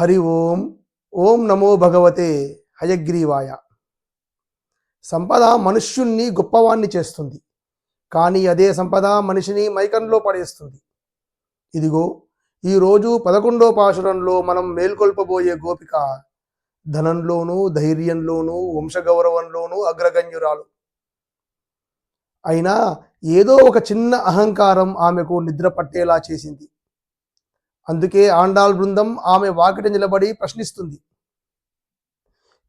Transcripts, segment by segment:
హరి ఓం ఓం నమో భగవతే హయగ్రీవాయ. సంపద మనుష్యుణ్ణి గొప్పవాణ్ణి చేస్తుంది. కానీ అదే సంపద మనిషిని మైకంలో పడేస్తుంది. ఇదిగో ఈరోజు పదకొండో పాశురంలో మనం మేల్కొల్పబోయే గోపిక ధనంలోనూ ధైర్యంలోనూ వంశగౌరవంలోనూ అగ్రగణ్యురాలు. అయినా ఏదో ఒక చిన్న అహంకారం ఆమెకు నిద్ర పట్టేలా చేసింది. అందుకే ఆండాల్ బృందం ఆమె వాకిట నిలబడి ప్రశ్నిస్తుంది.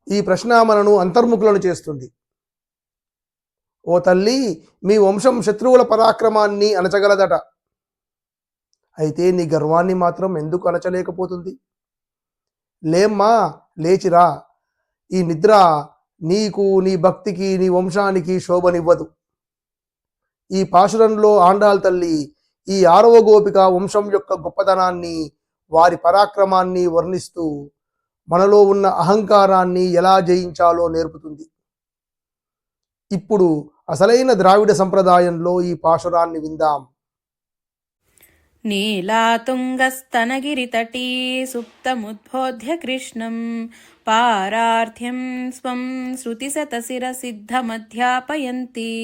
ఈ ప్రశ్న మనను అంతర్ముఖులను చేస్తుంది. ఓ తల్లి మీ వంశం శత్రువుల పరాక్రమాన్ని అణచగలదట అయితే నీ గర్వాన్ని మాత్రం ఎందుకు అణచలేకపోతుంది లేమ్మా లేచిరా. ఈ నిద్ర నీకు నీ భక్తికి నీ వంశానికి శోభనివ్వదు. ఈ పాశురంలో ఆండాల్ తల్లి ఈ ఆరవ గోపిక వంశం యొక్క గొప్పతనాన్ని వారి పరాక్రమాన్ని వర్ణిస్తూ మనలో ఉన్న అహంకారాన్ని ఎలా జయించాలో నేర్పుతుంది. ఇప్పుడు అసలైన ద్రావిడ సంప్రదాయంలో ఈ పాశురాన్ని విందాం. नीलातुङ्गस्तनगिरितटी सुप्तमुद्बोध्य कृष्णं पारार्थ्यं स्वं श्रुतिशतशिरसिद्धमध्यापयन्ती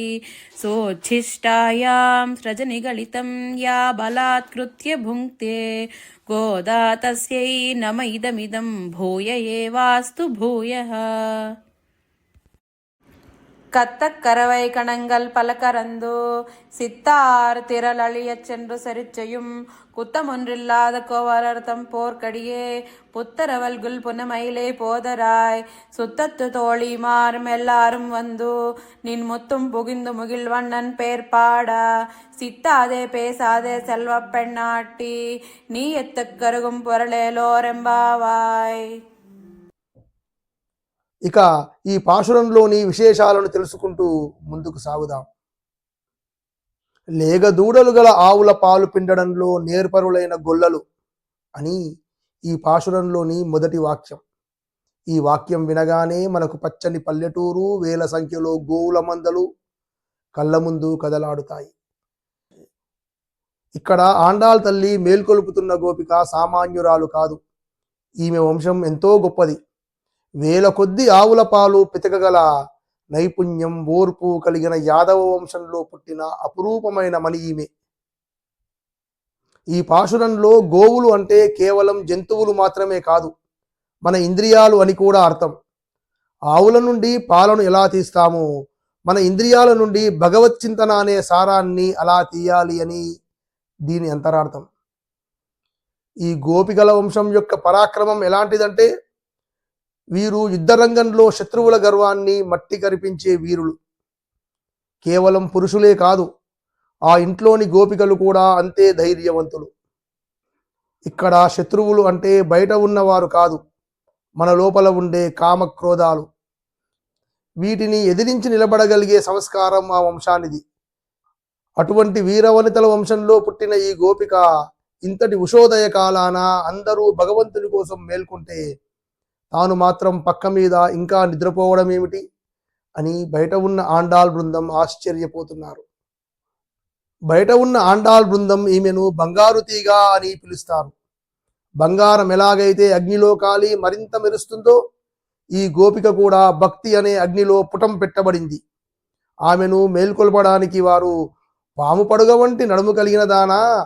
सोच्छिष्टायां सृजनिगलितं या बलात्कृत्य भुङ्क्ते गोदा तस्यै नम इदमिदं भूय एवास्तु भूयः கத்தக்கரவை கணங்கள் பல கரந்து சித்தார் திரளழியச் சென்று செருச்செயும் குத்தமொன்றில்லாத கோவலர்த்தம் போர்க்கடியே புத்தரவல்குல் புனமயிலே போதராய் சுத்தத்து தோழிமாரும் எல்லாரும் வந்து நின் முத்தும் புகிந்து முகில்வண்ணன் பேர் பாடா சித்தாதே பேசாதே செல்வ பெண்ணாட்டி நீ எத்துக் கருகும் பொருளேலோரெம்பாவாய் ఇక ఈ పాశురంలోని విశేషాలను తెలుసుకుంటూ ముందుకు సాగుదాం. లేగదూడలు గల ఆవుల పాలు పిండడంలో నేర్పరులైన గొల్లలు అని ఈ పాశురంలోని మొదటి వాక్యం. ఈ వాక్యం వినగానే మనకు పచ్చని పల్లెటూరు వేల సంఖ్యలో గోవుల మందలు కళ్ళ ముందు కదలాడుతాయి. ఇక్కడ ఆండాల్ తల్లి మేల్కొలుపుతున్న గోపిక సామాన్యురాలు కాదు. ఈమె వంశం ఎంతో గొప్పది. వేల కొద్ది ఆవుల పాలు పితకగల నైపుణ్యం ఓర్పు కలిగిన యాదవ వంశంలో పుట్టిన అపురూపమైన మణి ఈమె. ఈ పాశురంలో గోవులు అంటే కేవలం జంతువులు మాత్రమే కాదు మన ఇంద్రియాలు అని కూడా అర్థం. ఆవుల నుండి పాలను ఎలా తీస్తామో? మన ఇంద్రియాల నుండి భగవత్ చింతన అనే సారాన్ని అలా తీయాలి అని దీని అంతరార్థం. ఈ గోపికల వంశం యొక్క పరాక్రమం ఎలాంటిదంటే వీరు యుద్ధరంగంలో శత్రువుల గర్వాన్ని మట్టి కరిపించే వీరులు. కేవలం పురుషులే కాదు ఆ ఇంట్లోని గోపికలు కూడా అంతే ధైర్యవంతులు. ఇక్కడ శత్రువులు అంటే బయట ఉన్నవారు కాదు మన లోపల ఉండే కామక్రోధాలు. వీటిని ఎదిరించి నిలబడగలిగే సంస్కారం ఆ వంశానిది. అటువంటి వీరవనితల వంశంలో పుట్టిన ఈ గోపిక ఇంతటి ఉషోదయ కాలాన అందరూ భగవంతుని కోసం మేల్కొంటే తాను మాత్రం పక్క మీద ఇంకా నిద్రపోవడం ఏమిటి? అని బయట ఉన్న ఆండాల్ బృందం ఆశ్చర్యపోతున్నారు. బయట ఉన్న ఆండాల్ బృందం ఈమెను బంగారు తీగ అని పిలుస్తారు. బంగారం ఎలాగైతే అగ్నిలో కాలి మరింత మెరుస్తుందో ఈ గోపిక కూడా భక్తి అనే అగ్నిలో పుటం పెట్టబడింది. ఆమెను మేల్కొల్పడానికి వారు పాము పడుగ వంటి నడుము కలిగిన దానా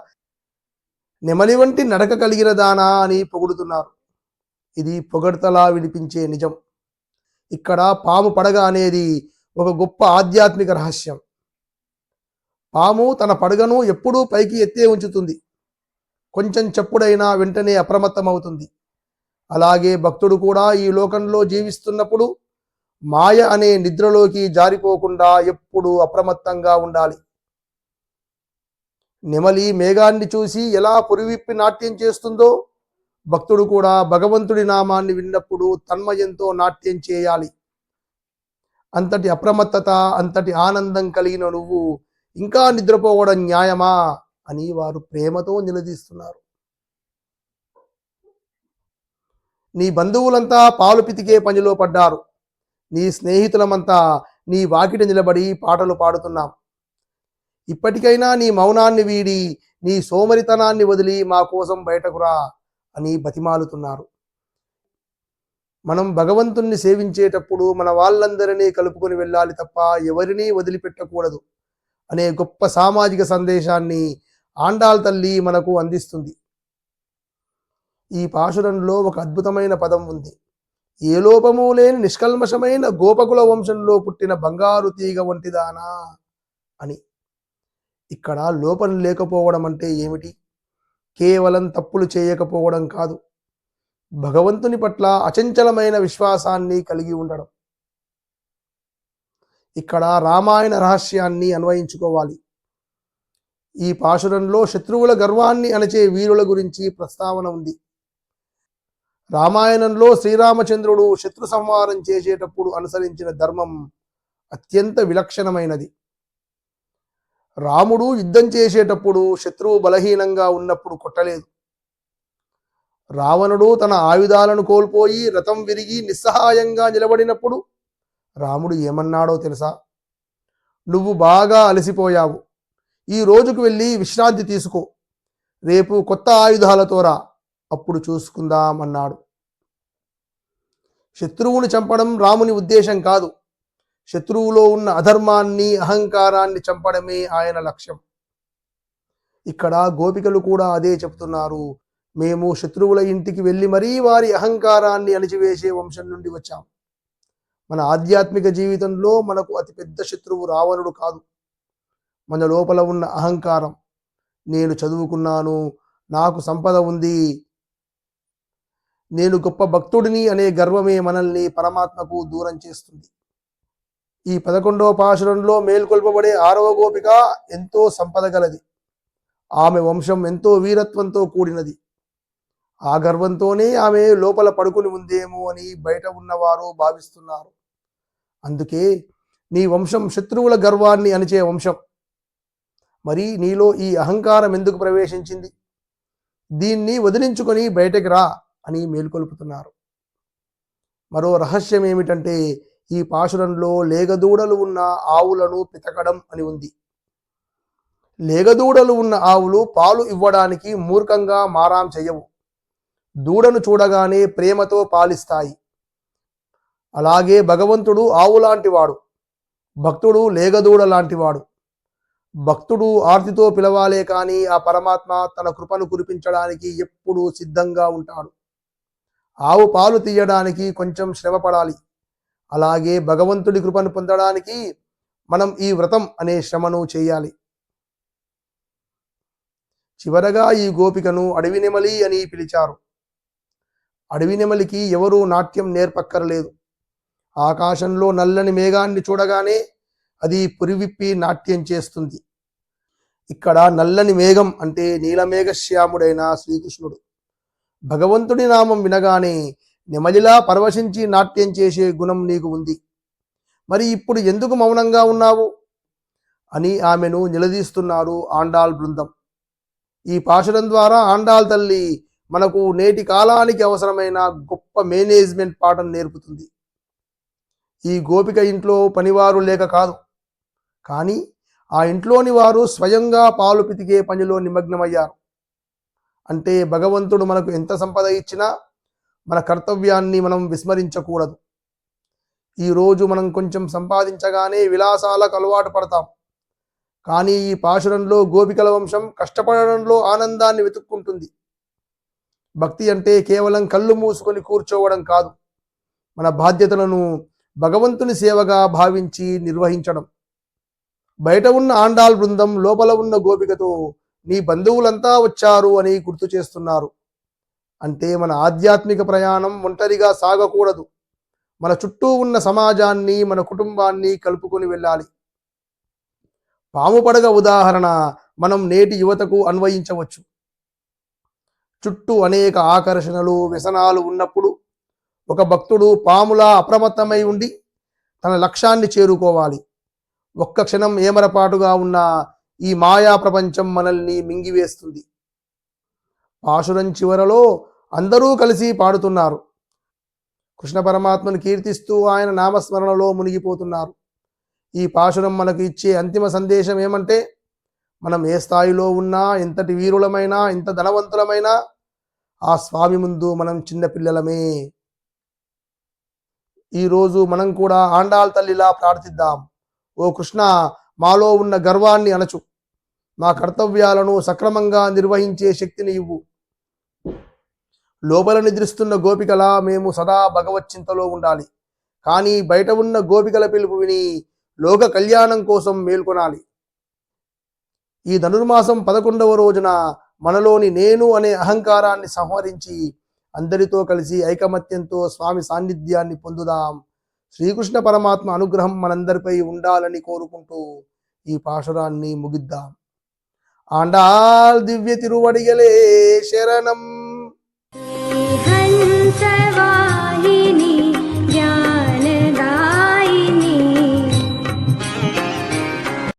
నెమలి వంటి నడక కలిగిన దానా అని పొగుడుతున్నారు. ఇది పొగడ్తలా వినిపించే నిజం. ఇక్కడ పాము పడగ అనేది ఒక గొప్ప ఆధ్యాత్మిక రహస్యం. పాము తన పడగను ఎప్పుడూ పైకి ఎత్తే ఉంచుతుంది. కొంచెం చెప్పుడైనా వెంటనే అప్రమత్తమవుతుంది. అలాగే భక్తుడు కూడా ఈ లోకంలో జీవిస్తున్నప్పుడు మాయ అనే నిద్రలోకి జారిపోకుండా ఎప్పుడూ అప్రమత్తంగా ఉండాలి. నెమలి మేఘాన్ని చూసి ఎలా పురివిప్పి నాట్యం చేస్తుందో భక్తుడు కూడా భగవంతుడి నామాన్ని విన్నప్పుడు తన్మయంతో నాట్యం చేయాలి. అంతటి అప్రమత్తత అంతటి ఆనందం కలిగిన నువ్వు ఇంకా నిద్రపోవడం న్యాయమా అని వారు ప్రేమతో నిలదీస్తున్నారు. నీ బంధువులంతా పాలు పితికే పనిలో పడ్డారు. నీ స్నేహితులమంతా నీ వాకిట నిలబడి పాటలు పాడుతున్నాం. ఇప్పటికైనా నీ మౌనాన్ని వీడి నీ సోమరితనాన్ని వదిలి మా కోసం బయటకురా అని బతిమాలుతున్నారు. మనం భగవంతుణ్ణి సేవించేటప్పుడు మన వాళ్ళందరినీ కలుపుకొని వెళ్ళాలి తప్ప ఎవరినీ వదిలిపెట్టకూడదు అనే గొప్ప సామాజిక సందేశాన్ని ఆండాల్ తల్లి మనకు అందిస్తుంది. ఈ పాశురంలో ఒక అద్భుతమైన పదం ఉంది. ఏ లోపము లేని నిష్కల్మషమైన గోపకుల వంశంలో పుట్టిన బంగారు తీగ వంటిదానా అని. ఇక్కడ లోపం లేకపోవడం అంటే ఏమిటి? కేవలం తప్పులు చేయకపోవడం కాదు. భగవంతుని పట్ల అచంచలమైన విశ్వాసాన్ని కలిగి ఉండడం. ఇక్కడ రామాయణ రహస్యాన్ని అన్వయించుకోవాలి. ఈ పాశురంలో శత్రువుల గర్వాన్ని అణచే వీరుల గురించి ప్రస్తావన ఉంది. రామాయణంలో శ్రీరామచంద్రుడు శత్రు సంహారం చేసేటప్పుడు అనుసరించిన ధర్మం అత్యంత విలక్షణమైనది. రాముడు యుద్ధం చేసేటప్పుడు శత్రువు బలహీనంగా ఉన్నప్పుడు కొట్టలేదు. రావణుడు తన ఆయుధాలను కోల్పోయి రథం విరిగి నిస్సహాయంగా నిలబడినప్పుడు రాముడు ఏమన్నాడో తెలుసా? నువ్వు బాగా అలసిపోయావు. ఈ రోజుకు వెళ్ళి విశ్రాంతి తీసుకో. రేపు కొత్త ఆయుధాలతో రా. అప్పుడు చూసుకుందాం అన్నాడు. చంపడం రాముని ఉద్దేశం కాదు. శత్రువులో ఉన్న అధర్మాన్ని అహంకారాన్ని చంపడమే ఆయన లక్ష్యం. ఇక్కడ గోపికలు కూడా అదే చెప్తున్నారు. మేము శత్రువుల ఇంటికి వెళ్ళి మరీ వారి అహంకారాన్ని అణిచివేసే వంశం నుండి వచ్చాం. మన ఆధ్యాత్మిక జీవితంలో మనకు అతిపెద్ద శత్రువు రావణుడు కాదు. మన లోపల ఉన్న అహంకారం. నేను చదువుకున్నాను నాకు సంపద ఉంది. నేను గొప్ప భక్తుడిని అనే గర్వమే మనల్ని పరమాత్మకు దూరం చేస్తుంది. ఈ పదకొండవ పాశురంలో మేల్కొల్పబడే ఆరవ గోపిక ఎంతో సంపద గలది. ఆమె వంశం ఎంతో వీరత్వంతో కూడినది. ఆ గర్వంతోనే ఆమె లోపల పడుకుని ఉందేమో అని బయట ఉన్నవారు భావిస్తున్నారు. అందుకే నీ వంశం శత్రువుల గర్వాన్ని అణిచే వంశం. మరి నీలో ఈ అహంకారం ఎందుకు ప్రవేశించింది? దీన్ని వదిలించుకొని బయటకు రా అని మేల్కొల్పుతున్నారు. మరో రహస్యం ఏమిటంటే ఈ పాశురంలో లేగదూడలు ఉన్న ఆవులను పితకడం అని ఉంది. లేగదూడలు ఉన్న ఆవులు పాలు ఇవ్వడానికి మూర్ఖంగా మారాం చేయవు దూడను చూడగానే ప్రేమతో పాలిస్తాయి. అలాగే భగవంతుడు ఆవు లాంటివాడు భక్తుడు లేగదూడ లాంటివాడు. భక్తుడు ఆర్తితో పిలవాలే కానీ ఆ పరమాత్మ తన కృపను కురిపించడానికి ఎప్పుడూ సిద్ధంగా ఉంటాడు. ఆవు పాలు తీయడానికి కొంచెం శ్రమపడాలి. అలాగే భగవంతుడి కృపను పొందడానికి మనం ఈ వ్రతం అనే శ్రమను చేయాలి. చివరగా ఈ గోపికను అడవి నెమలి అని పిలిచారు. అడవి నెమలికి ఎవరూ నాట్యం నేర్పక్కరలేదు. ఆకాశంలో నల్లని మేఘాన్ని చూడగానే అది పురివిప్పి నాట్యం చేస్తుంది. ఇక్కడ నల్లని మేఘం అంటే నీలమేఘశ్యాముడైన శ్రీకృష్ణుడు. భగవంతుడి నామం వినగానే నెమలిలా పరవశించి నాట్యం చేసే గుణం నీకు ఉంది. మరి ఇప్పుడు ఎందుకు మౌనంగా ఉన్నావు? అని ఆమెను నిలదీస్తున్నారు ఆండాల్ బృందం. ఈ పాశురం ద్వారా ఆండాల్ తల్లి మనకు నేటి కాలానికి అవసరమైన గొప్ప మేనేజ్మెంట్ పాఠం నేర్పుతుంది. ఈ గోపిక ఇంట్లో పనివారు లేక కాదు. కానీ ఆ ఇంట్లోని వారు స్వయంగా పాలు పితికే పనిలో నిమగ్నమయ్యారు. అంటే భగవంతుడు మనకు ఎంత సంపద ఇచ్చినా మన కర్తవ్యాన్ని మనం విస్మరించకూడదు. ఈరోజు మనం కొంచెం సంపాదించగానే విలాసాలకు అలవాటు పడతాం. కానీ ఈ పాశురంలో గోపికల వంశం కష్టపడడంలో ఆనందాన్ని వెతుక్కుంటుంది. భక్తి అంటే కేవలం కళ్ళు మూసుకొని కూర్చోవడం కాదు. మన బాధ్యతలను భగవంతుని సేవగా భావించి నిర్వహించడం. బయట ఉన్న ఆండాల్ బృందం లోపల ఉన్న గోపికతో నీ బంధువులంతా వచ్చారు అని గుర్తు చేస్తున్నారు. అంటే మన ఆధ్యాత్మిక ప్రయాణం ఒంటరిగా సాగకూడదు. మన చుట్టూ ఉన్న సమాజాన్ని మన కుటుంబాన్ని కలుపుకొని వెళ్ళాలి. పాము పడగ ఉదాహరణ మనం నేటి యువతకు అన్వయించవచ్చు. చుట్టూ అనేక ఆకర్షణలు వ్యసనాలు ఉన్నప్పుడు ఒక భక్తుడు పాములా అప్రమత్తమై ఉండి తన లక్ష్యాన్ని చేరుకోవాలి. ఒక్క క్షణం ఏమరపాటుగా ఉన్న ఈ మాయా ప్రపంచం మనల్ని మింగివేస్తుంది. పాశురం చివరలో అందరూ కలిసి పాడుతున్నారు. కృష్ణ పరమాత్మను కీర్తిస్తూ ఆయన నామస్మరణలో మునిగిపోతున్నారు. ఈ పాశురం మనకు ఇచ్చే అంతిమ సందేశం ఏమంటే మనం ఏ స్థాయిలో ఉన్నా ఎంతటి వీరులమైనా ఎంత ధనవంతులమైనా ఆ స్వామి ముందు మనం చిన్నపిల్లలమే ఈరోజు మనం కూడా ఆండాల్ తల్లిలా ప్రార్థిద్దాం. ఓ కృష్ణ మాలో ఉన్న గర్వాన్ని అణచు మా కర్తవ్యాలను సక్రమంగా నిర్వహించే శక్తిని ఇవ్వు. లోపల నిద్రిస్తున్న గోపికలా మేము సదా భగవత్ చింతలో ఉండాలి. కానీ బయట ఉన్న గోపికల పిలుపు విని లోక కళ్యాణం కోసం మేల్కొనాలి. ఈ ధనుర్మాసం పదకొండవ రోజున మనలోని నేను అనే అహంకారాన్ని సంహరించి అందరితో కలిసి ఐకమత్యంతో స్వామి సాన్నిధ్యాన్ని పొందుదాం. శ్రీకృష్ణ పరమాత్మ అనుగ్రహం మనందరిపై ఉండాలని కోరుకుంటూ ఈ పాశురాన్ని ముగిద్దాం. ఆండాల్ దివ్య తిరువడిగలే శరణం